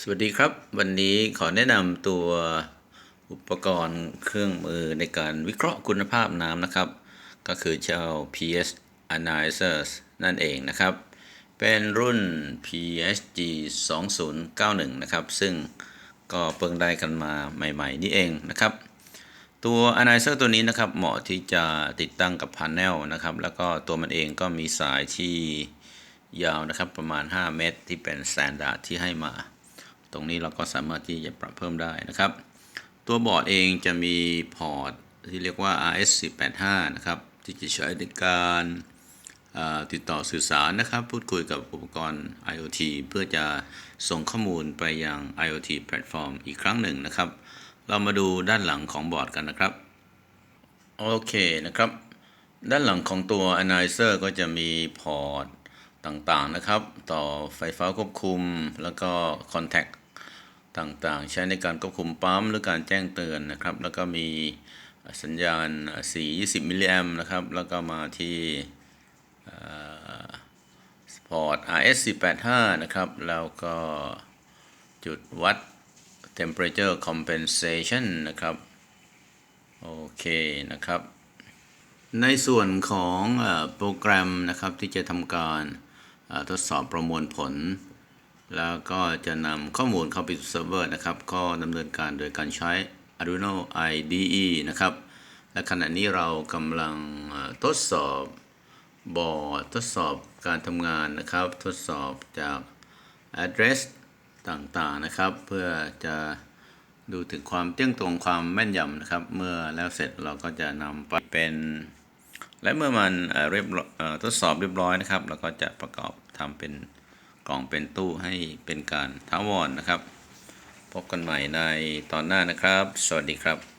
สวัสดีครับ วันนี้ขอแนะนำตัวอุปกรณ์เครื่องมือในการวิเคราะห์คุณภาพน้ำนะครับ ก็คือเจ้า PS Analyzers นั่นเองนะครับ เป็นรุ่น PSG 2091 นะครับ ซึ่งก็เพิ่งได้กันมาใหม่ๆ นี่เองนะครับ ตัว Analyzer ตัวนี้นะครับ เหมาะที่จะติดตั้งกับ Panel นะครับ แล้วก็ตัวมันเองก็มีสายที่ยาวนะครับประมาณ 5 เมตร ที่เป็น Standard ที่ให้มา รงนี้เราก็สามารถที่จะปรับเพิ่มได้นะครับ ตัวบอร์ดเองจะมีพอร์ตที่เรียกว่า RS485 นะครับที่จะใช้ในการติดต่อสื่อสารนะครับ พูดคุยกับอุปกรณ์ IoT เพื่อจะส่งข้อมูลไปยัง IoT แพลตฟอร์มอีกครั้งหนึ่งนะครับ เรามาดูด้านหลังของบอร์ดกันนะครับ โอเคนะครับ ด้านหลังของตัว Analyzer ก็จะมีพอร์ตต่างๆนะครับ ต่อไฟฟ้าควบคุม แล้วก็ Contact ต่างๆ ใช้ในการควบคุมปั๊มหรือการแจ้งเตือนนะครับ แล้วก็มีสัญญาณ 420 มิลลิแอมนะครับ แล้วก็มาที่พอร์ต RS485 นะครับ แล้วก็จุดวัด temperature compensation นะครับ โอเคนะครับ ในส่วนของอโปรแกรมนะครับที่จะทำการทดสอบประมวลผล แล้วก็จะนำข้อมูลเข้าไปสู่เซิร์ฟเวอร์นะครับ ก็ดำเนินการโดยการใช้ Arduino IDE นะครับ และขณะนี้เรากำลังทดสอบบอร์ดทดสอบการทำงานนะครับ ทดสอบจาก address ต่างๆนะครับ เพื่อจะดูถึงความเที่ยงตรงความแม่นยำนะครับ เมื่อแล้วเสร็จเราก็จะนำไปเป็น และเมื่อมันเรียบทดสอบเรียบร้อยนะครับ เราก็จะประกอบทำเป็น กล่องเป็นตู้ให้เป็นการท้าวรนะครับ พบกันใหม่ในตอนหน้านะครับ สวัสดีครับ